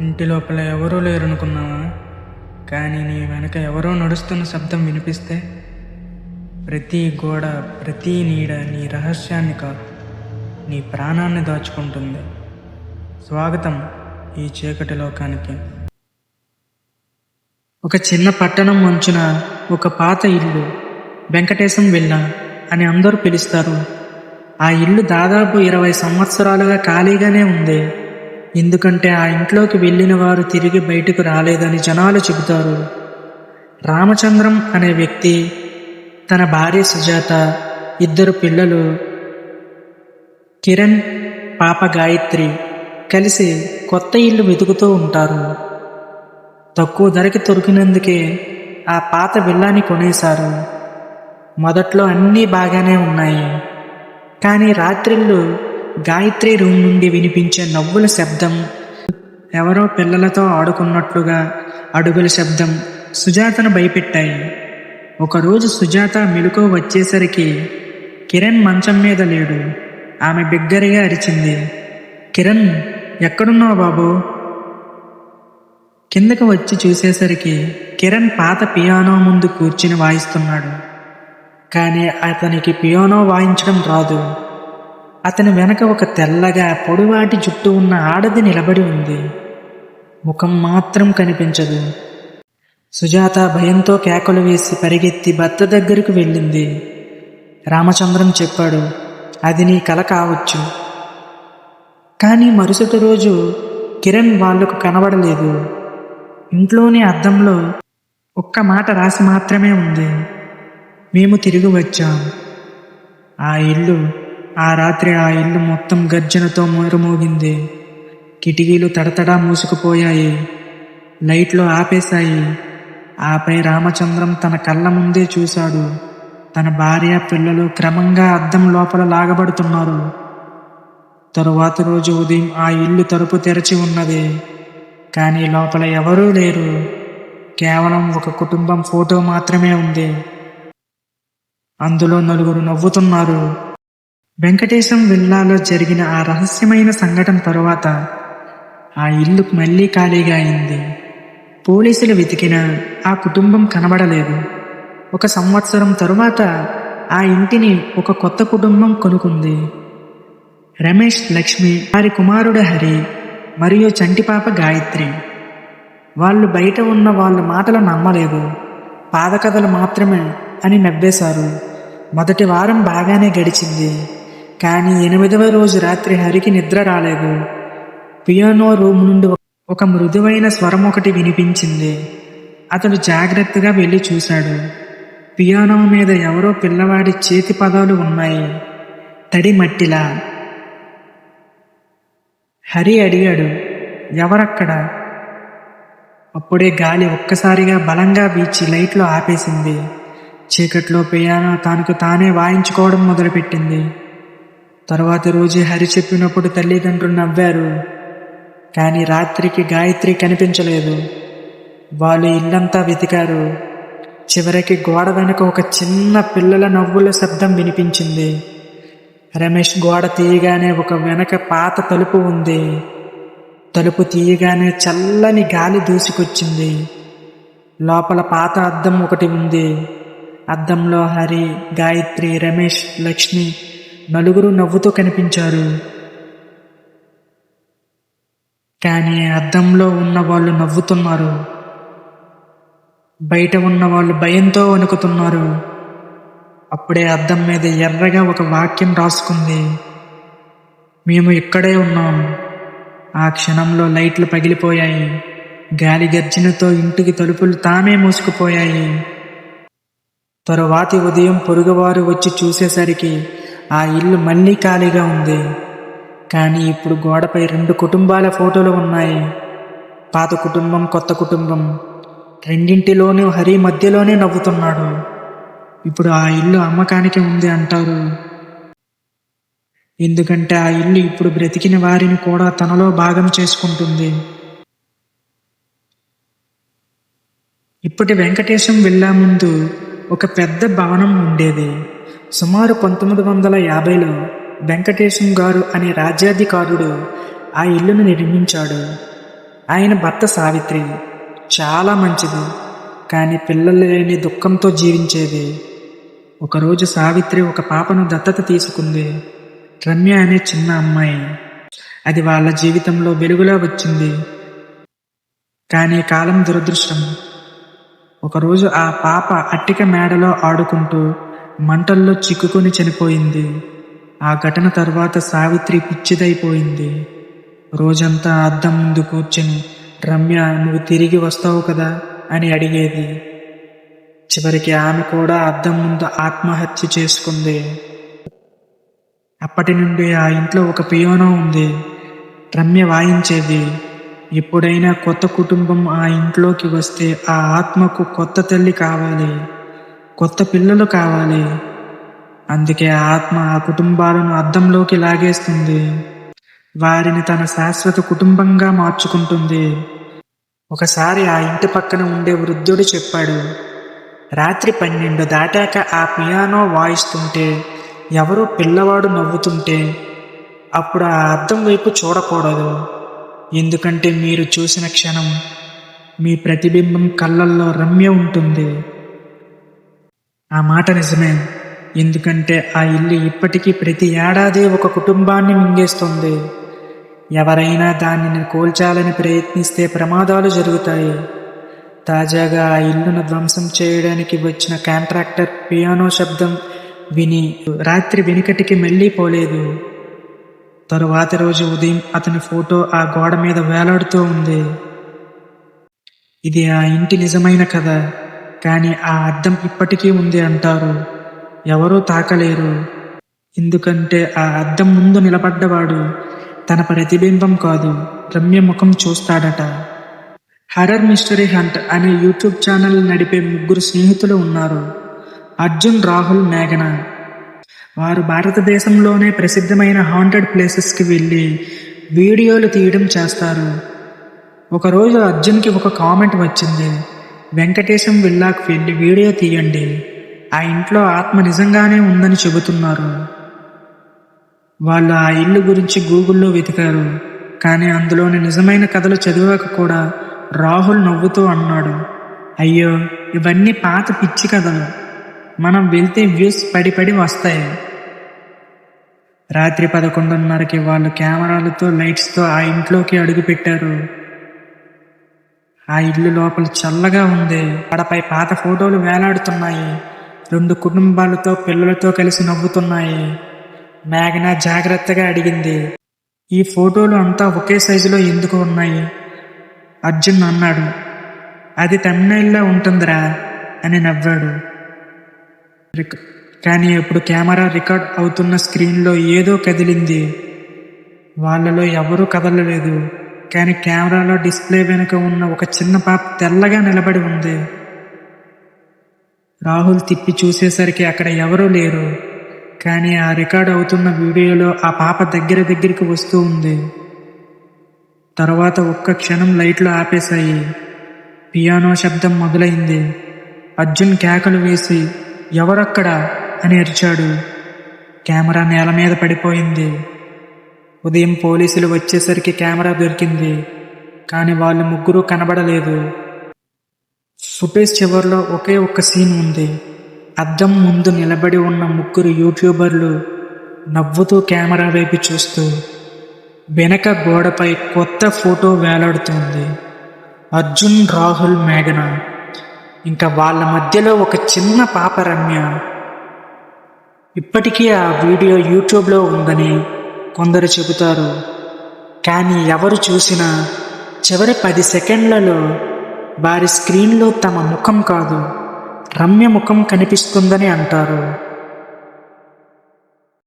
ఇంటి లోపల ఎవరూ లేరనుకున్నావా? కానీ నీ వెనక ఎవరో నడుస్తున్న శబ్దం వినిపిస్తే ప్రతి గోడ ప్రతి నీడ నీ రహస్యాన్ని కాదు నీ ప్రాణాన్ని దాచుకుంటుంది. స్వాగతం ఈ చీకటి లోకానికి. ఒక చిన్న పట్టణం మంచున ఒక పాత ఇల్లు వెంకటేశం వెళ్ళ అని అందరూ పిలుస్తారు. ఆ ఇల్లు దాదాపు ఇరవై సంవత్సరాలుగా ఖాళీగానే ఉంది. ఎందుకంటే ఆ ఇంట్లోకి వెళ్ళిన వారు తిరిగి బయటకు రాలేదని జనాలు చెబుతారు. రామచంద్రం అనే వ్యక్తి తన భార్య సుజాత ఇద్దరు పిల్లలు కిరణ్ పాప గాయత్రి కలిసి కొత్త ఇల్లు వెతుకుతూ ఉంటారు. తక్కువ ధరకి దొరికినందుకే ఆ పాత విల్లాని కొనేశారు. మొదట్లో అన్నీ బాగానే ఉన్నాయి. కానీ రాత్రిళ్ళు గాయత్రి రూమ్ నుండి వినిపించే నవ్వుల శబ్దం ఎవరో పిల్లలతో ఆడుకున్నట్లుగా అడుగుల శబ్దం సుజాతను భయపెట్టాయి. ఒకరోజు సుజాత మెలుకో వచ్చేసరికి కిరణ్ మంచం మీద లేడు. ఆమె బిగ్గరగా అరిచింది. కిరణ్ ఎక్కడున్నావు బాబు? కిందకు వచ్చి చూసేసరికి కిరణ్ పాత పియానో ముందు కూర్చుని వాయిస్తున్నాడు. కానీ అతనికి పియానో వాయించడం రాదు. అతని వెనక ఒక తెల్లగా పొడివాటి జుట్టు ఉన్న ఆడది నిలబడి ఉంది. ముఖం మాత్రం కనిపించదు. సుజాత భయంతో కేకలు వేసి పరిగెత్తి భర్త దగ్గరకు వెళ్ళింది. రామచంద్రం చెప్పాడు అది నీ కల కావచ్చు. కానీ మరుసటి రోజు కిరణ్ వాళ్ళకు కనబడలేదు. ఇంట్లోని అద్దంలో ఒక్క మాట రాసి మాత్రమే ఉంది. మేము తిరిగి వచ్చాం. ఆ ఇల్లు ఆ రాత్రి ఆ ఇల్లు మొత్తం గర్జనతో మొరమోగింది. కిటికీలు తడతడా మూసుకుపోయాయి. లైట్లు ఆపేశాయి. ఆపై రామచంద్రం తన కళ్ళ ముందే చూశాడు. తన భార్య పిల్లలు క్రమంగా అద్దం లోపల లాగబడుతున్నారు. తరువాత రోజు ఉదయం ఆ ఇల్లు తలుపు తెరచి ఉన్నది. కానీ లోపల ఎవరూ లేరు. కేవలం ఒక కుటుంబం ఫోటో మాత్రమే ఉంది. అందులో నలుగురు నవ్వుతున్నారు. వెంకటేశం విల్లాలో జరిగిన ఆ రహస్యమైన సంఘటన తరువాత ఆ ఇల్లు మళ్ళీ ఖాళీగా అయింది. పోలీసులు వెతికినా ఆ కుటుంబం కనబడలేదు. ఒక సంవత్సరం తరువాత ఆ ఇంటిని ఒక కొత్త కుటుంబం కొనుక్కుంది. రమేష్ లక్ష్మి వారి కుమారుడు హరి మరియు చంటిపాప గాయత్రి. వాళ్ళు బయట ఉన్న వాళ్ళ మాటలు నమ్మలేదు. పాదకథలు మాత్రమే అని నవ్వేశారు. మొదటి వారం బాగానే గడిచింది. కానీ ఎనిమిదవ రోజు రాత్రి హరికి నిద్ర రాలేదు. పియానో రూమ్ నుండి ఒక మృదువైన స్వరం ఒకటి వినిపించింది. అతడు జాగ్రత్తగా వెళ్ళి చూశాడు. పియానో మీద ఎవరో పిల్లవాడి చేతి పదాలు ఉన్నాయి. తడి మట్టిలా. హరి అడిగాడు ఎవరక్కడ? అప్పుడే గాలి ఒక్కసారిగా బలంగా వీచి లైట్లు ఆపేసింది. చీకట్లో పియానో తనకు తానే వాయించుకోవడం మొదలుపెట్టింది. తర్వాత రోజే హరి చెప్పినప్పుడు తల్లిదండ్రులు నవ్వారు. కానీ రాత్రికి గాయత్రి కనిపించలేదు. వాళ్ళు ఇల్లంతా వెతికారు. చివరికి గోడ వెనుక ఒక చిన్న పిల్లల నవ్వుల శబ్దం వినిపించింది. రమేష్ గోడ తీయగానే ఒక వెనక పాత తలుపు ఉంది. తలుపు తీయగానే చల్లని గాలి దూసుకొచ్చింది. లోపల పాత అద్దం ఒకటి ఉంది. అద్దంలో హరి గాయత్రి రమేష్ లక్ష్మి నలుగురు నవ్వుతూ కనిపించారు. కానీ అద్దంలో ఉన్న వాళ్ళు నవ్వుతున్నారు. బయట ఉన్న వాళ్ళు భయంతో వణుకుతున్నారు. అప్పుడే అద్దం మీద ఎర్రగా ఒక వాక్యం రాసుకుంది. మేము ఇక్కడే ఉన్నాం. ఆ క్షణంలో లైట్లు పగిలిపోయాయి. గాలి గర్జనతో ఇంటికి తలుపులు తామే మూసుకుపోయాయి. తరువాతి ఉదయం పొరుగువారు వచ్చి చూసేసరికి ఆ ఇల్లు మళ్ళీ ఖాళీగా ఉంది. కానీ ఇప్పుడు గోడపై రెండు కుటుంబాల ఫోటోలు ఉన్నాయి. పాత కుటుంబం కొత్త కుటుంబం. రెండింటిలోనూ హరి మధ్యలోనే నవ్వుతున్నాడు. ఇప్పుడు ఆ ఇల్లు అమ్మకానికి ఉంది అంటారు. ఎందుకంటే ఆ ఇల్లు ఇప్పుడు బ్రతికిన వారిని కూడా తనలో భాగం చేసుకుంటుంది. ఇప్పటి వెంకటేశం వెళ్ళా ముందు ఒక పెద్ద భవనం ఉండేది. సుమారు పంతొమ్మిది వందల యాభైలో వెంకటేశం గారు అనే రాజ్యాధికారుడు ఆ ఇల్లును నిర్మించాడు. ఆయన భర్త సావిత్రి. చాలా మంచిది కానీ పిల్లలు లేని దుఃఖంతో జీవించేది. ఒకరోజు సావిత్రి ఒక పాపను దత్తత తీసుకుంది. రమ్య అనే చిన్న అమ్మాయి. అది వాళ్ళ జీవితంలో వెలుగులా వచ్చింది. కానీ కాలం దురదృష్టం. ఒకరోజు ఆ పాప అట్టిక మేడలో ఆడుకుంటూ మంటల్లో చిక్కుకొని చనిపోయింది. ఆ ఘటన తర్వాత సావిత్రి పిచ్చిదైపోయింది. రోజంతా అద్దం ముందు కూర్చొని రమ్య నువ్వు తిరిగి వస్తావు కదా? అని అడిగేది. చివరికి ఆమె కూడా అద్దం ముందు ఆత్మహత్య చేసుకుంది. అప్పటి నుండి ఆ ఇంట్లో ఒక పియోనో ఉంది. రమ్య వాయించేది ఎప్పుడైనా కొత్త కుటుంబం ఆ ఇంట్లోకి వస్తే ఆ ఆత్మకు కొత్త తల్లి కావాలి. కొత్త పిల్లలు కావాలి. అందుకే ఆత్మ ఆ కుటుంబాలను అద్దంలోకి లాగేస్తుంది. వారిని తన శాశ్వత కుటుంబంగా మార్చుకుంటుంది. ఒకసారి ఆ ఇంటి పక్కన ఉండే వృద్ధుడు చెప్పాడు రాత్రి పన్నెండు దాటాక ఆ పియానో వాయిస్తుంటే ఎవరో పిల్లవాడు నవ్వుతుంటే అప్పుడు ఆ అద్దం వైపు చూడకూడదు. ఎందుకంటే మీరు చూసిన క్షణం మీ ప్రతిబింబం కళ్ళల్లో రమ్య ఉంటుంది. ఆ మాట నిజమే. ఎందుకంటే ఆ ఇల్లు ఇప్పటికీ ప్రతి ఏడాది ఒక కుటుంబాన్ని మింగేస్తుంది. ఎవరైనా దానిని కోల్చాలని ప్రయత్నిస్తే ప్రమాదాలు జరుగుతాయి. తాజాగా ఆ ఇల్లును ధ్వంసం చేయడానికి వచ్చిన కాంట్రాక్టర్ పియానో శబ్దం విని రాత్రి వెనుకటికి మళ్ళీ పోలేదు. తరువాత రోజు ఉదయం అతని ఫోటో ఆ గోడ మీద వేలాడుతూ ఉంది. ఇది ఆ ఇంటి నిజమైన కథ. కానీ ఆ అద్దం ఇప్పటికీ ఉంది అంటారు. ఎవరూ తాకలేరు. ఎందుకంటే ఆ అద్దం ముందు నిలబడ్డవాడు తన ప్రతిబింబం కాదు రమ్య ముఖం చూస్తాడట. హర్రర్ మిస్టరీ హంట్ అనే యూట్యూబ్ ఛానల్ నడిపే ముగ్గురు స్నేహితులు ఉన్నారు. అర్జున్ రాహుల్ మేఘన. వారు భారతదేశంలోనే ప్రసిద్ధమైన హాంటెడ్ ప్లేసెస్కి వెళ్ళి వీడియోలు తీయడం చేస్తారు. ఒకరోజు అర్జున్కి ఒక కామెంట్ వచ్చింది. వెంకటేశం విల్లాకు వెళ్ళి వీడియో తీయండి. ఆ ఇంట్లో ఆత్మ నిజంగానే ఉందని చెబుతున్నారు. వాళ్ళు ఆ ఇల్లు గురించి గూగుల్లో వెతికారు. కానీ అందులోని నిజమైన కథలు చదివాక కూడా రాహుల్ నవ్వుతూ అన్నాడు. అయ్యో ఇవన్నీ పాత పిచ్చి కథలు. మనం వెళ్తే వ్యూస్ పడి పడి వస్తాయి. రాత్రి పదకొండున్నరకి వాళ్ళు కెమెరాలతో లైట్స్తో ఆ ఇంట్లోకి అడుగుపెట్టారు. ఆ ఇల్లు లోపల చల్లగా ఉంది. పడపై పాత ఫోటోలు వేలాడుతున్నాయి. రెండు కుటుంబాలతో పిల్లలతో కలిసి నవ్వుతున్నాయి. మేఘన జాగ్రత్తగా అడిగింది. ఈ ఫోటోలు అంతా ఒకే సైజులో ఎందుకు ఉన్నాయి? అర్జున్ అన్నాడు. అది తమిళలో ఉంటుందిరా అని నవ్వాడు. కానీ ఇప్పుడు కెమెరా రికార్డ్ అవుతున్న స్క్రీన్లో ఏదో కదిలింది. వాళ్ళలో ఎవరూ కదలలేదు. కానీ కెమెరాలో డిస్ప్లే వెనుక ఉన్న ఒక చిన్న పాప తెల్లగా నిలబడి ఉంది. రాహుల్ తిప్పి చూసేసరికి అక్కడ ఎవరూ లేరు. కానీ ఆ రికార్డ్ అవుతున్న వీడియోలో ఆ పాప దగ్గర దగ్గరికి వస్తూ ఉంది. తర్వాత ఒక్క క్షణం లైట్లు ఆపేశాయి. పియానో శబ్దం మొదలైంది. అర్జున్ కేకలు వేసి ఎవరక్కడ? అని అరిచాడు. కెమెరా నేల మీద పడిపోయింది. ఉదయం పోలీసులు వచ్చేసరికి కెమెరా దొరికింది కానీ వాళ్ళు ముగ్గురు కనబడలేదు. ఫుటేజ్ చివరిలో ఒకే ఒక్క సీన్ ఉంది. అద్దం ముందు నిలబడి ఉన్న ముగ్గురు యూట్యూబర్లు నవ్వుతూ కెమెరా వైపు చూస్తూ వెనక గోడపై కొత్త ఫోటో వేలాడుతోంది. అర్జున్ రాహుల్ మేఘన. ఇంకా వాళ్ళ మధ్యలో ఒక చిన్న పాప రమ్య. ఇప్పటికీ ఆ వీడియో యూట్యూబ్లో ఉందని కొందరు చెబుతారు కానీ ఎవరు చూసినా చివరి పది సెకండ్లలో వారి స్క్రీన్లో తమ ముఖం కాదు రమ్య ముఖం కనిపిస్తుందని అంటారు.